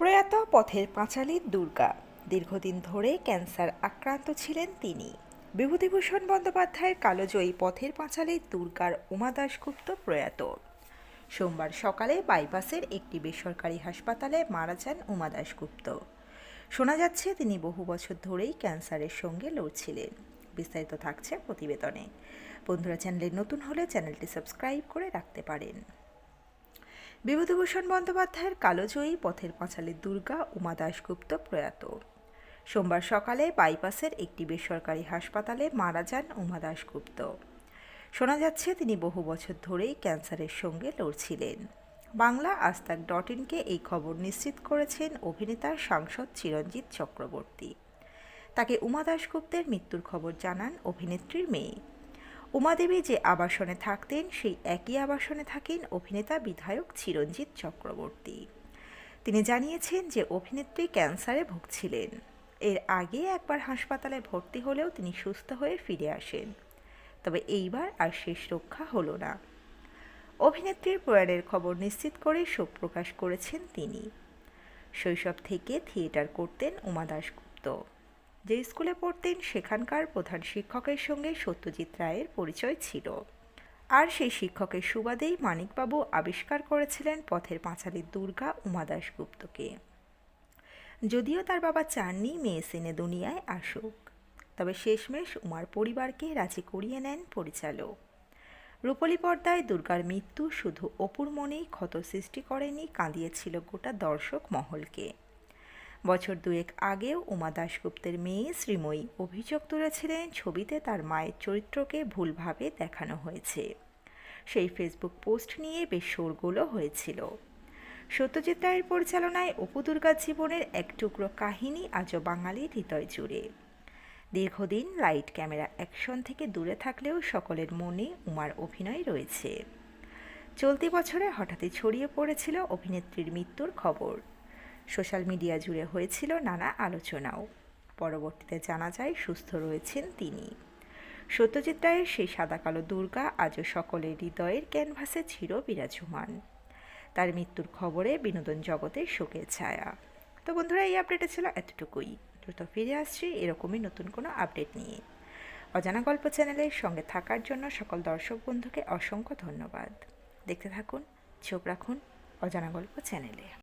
প্রয়াত পথের পাঁচালীর দুর্গা। দীর্ঘদিন ধরে ক্যান্সার আক্রান্ত ছিলেন তিনি। বিভূতিভূষণ বন্দ্যোপাধ্যায়ের কালোজয়ী পথের পাঁচালীর দুর্গার উমা দাশগুপ্ত প্রয়াত। সোমবার সকালে বাইপাসের একটি বেসরকারি হাসপাতালে মারা যান উমা দাশগুপ্ত। শোনা যাচ্ছে, তিনি বহু বছর ধরেই ক্যান্সারের সঙ্গে লড়ছিলেন। বিস্তারিত থাকছে প্রতিবেদনে। বন্ধুরা, চ্যানেলে নতুন হলে চ্যানেলটি সাবস্ক্রাইব করে রাখতে পারেন। বিভূতিভূষণ বন্দ্যোপাধ্যায়ের কালোজয়ী পথের পাঁচালীর দুর্গা উমা দাশগুপ্ত প্রয়াত। সোমবার সকালে বাইপাসের একটি বেসরকারি হাসপাতালে মারা যান উমা দাশগুপ্ত। শোনা যাচ্ছে, তিনি বহু বছর ধরেই ক্যান্সারের সঙ্গে লড়ছিলেন। বাংলা আস্তাক ডট ইনকে এই খবর নিশ্চিত করেছেন অভিনেতা সাংসদ চিরঞ্জিত চক্রবর্তী। তাকে উমা দাশগুপ্তের মৃত্যুর খবর জানান অভিনেত্রীর মেয়ে। উমাদেবী যে আবাসনে থাকতেন, সেই একই আবাসনে থাকেন অভিনেতা বিধায়ক চিরঞ্জিত চক্রবর্তী। তিনি জানিয়েছেন যে অভিনেত্রী ক্যান্সারে ভুগছিলেন। এর আগে একবার হাসপাতালে ভর্তি হলেও তিনি সুস্থ হয়ে ফিরে আসেন। তবে এইবার আর শেষ রক্ষা হলো না। অভিনেত্রীর প্রয়াণের খবর নিশ্চিত করে শোক প্রকাশ করেছেন তিনি। শৈশব থেকে থিয়েটার করতেন উমা দাশগুপ্ত। যে স্কুলে পড়তেন সেখানকার প্রধান শিক্ষকের সঙ্গে সত্যজিৎ রায়ের পরিচয় ছিল। আর সেই শিক্ষকের সুবাদেই মানিকবাবু আবিষ্কার করেছিলেন পথের পাঁচালীর দুর্গা উমা দাশগুপ্তকে। যদিও তার বাবা চাননি মেয়ে সিনে দুনিয়ায় আসুক, তবে শেষমেশ উমার পরিবারকে রাজি করিয়ে নেন পরিচালক। রূপলী পর্দায় দুর্গার মৃত্যু শুধু অপুর মনেই ক্ষত সৃষ্টি করেনি, কাঁদিয়েছিল গোটা দর্শক মহলকে। বছর দুয়েক আগেও উমা দাশগুপ্তের মেয়ে শ্রীময়ী অভিযোগ তুলেছিলেন ছবিতে তার মায়ের চরিত্রকে ভুলভাবে দেখানো হয়েছে। সেই ফেসবুক পোস্ট নিয়ে বেশ শোরগোলও হয়েছিল। সত্যজিৎ রায়ের পরিচালনায় অপু দুর্গার জীবনের এক টুকরো কাহিনী আজও বাঙালির হৃদয় জুড়ে। দীর্ঘদিন লাইট ক্যামেরা অ্যাকশন থেকে দূরে থাকলেও সকলের মনে উমার অভিনয় রয়েছে। চলতি বছরে হঠাৎই ছড়িয়ে পড়েছিল অভিনেত্রীর মৃত্যুর খবর। সোশ্যাল মিডিয়া জুড়ে হয়েছিল নানা আলোচনাও। পরবর্তীতে জানা যায়, সুস্থ রয়েছেন তিনি। সত্যজিৎ রায়ের সেই সাদা কালো দুর্গা আজও সকলের হৃদয়ের ক্যানভাসে চির বিরাজমান তার মৃত্যুর খবরে বিনোদন জগতে শোকের ছায়া। তো বন্ধুরা, এই আপডেটে ছিল এতটুকুই। দ্রুত ফিরে আসছি এরকমই নতুন কোনো আপডেট নিয়ে। অজানা গল্প চ্যানেলের সঙ্গে থাকার জন্য সকল দর্শক বন্ধুকে অসংখ্য ধন্যবাদ। দেখতে থাকুন, চোখ রাখুন অজানা গল্প চ্যানেলে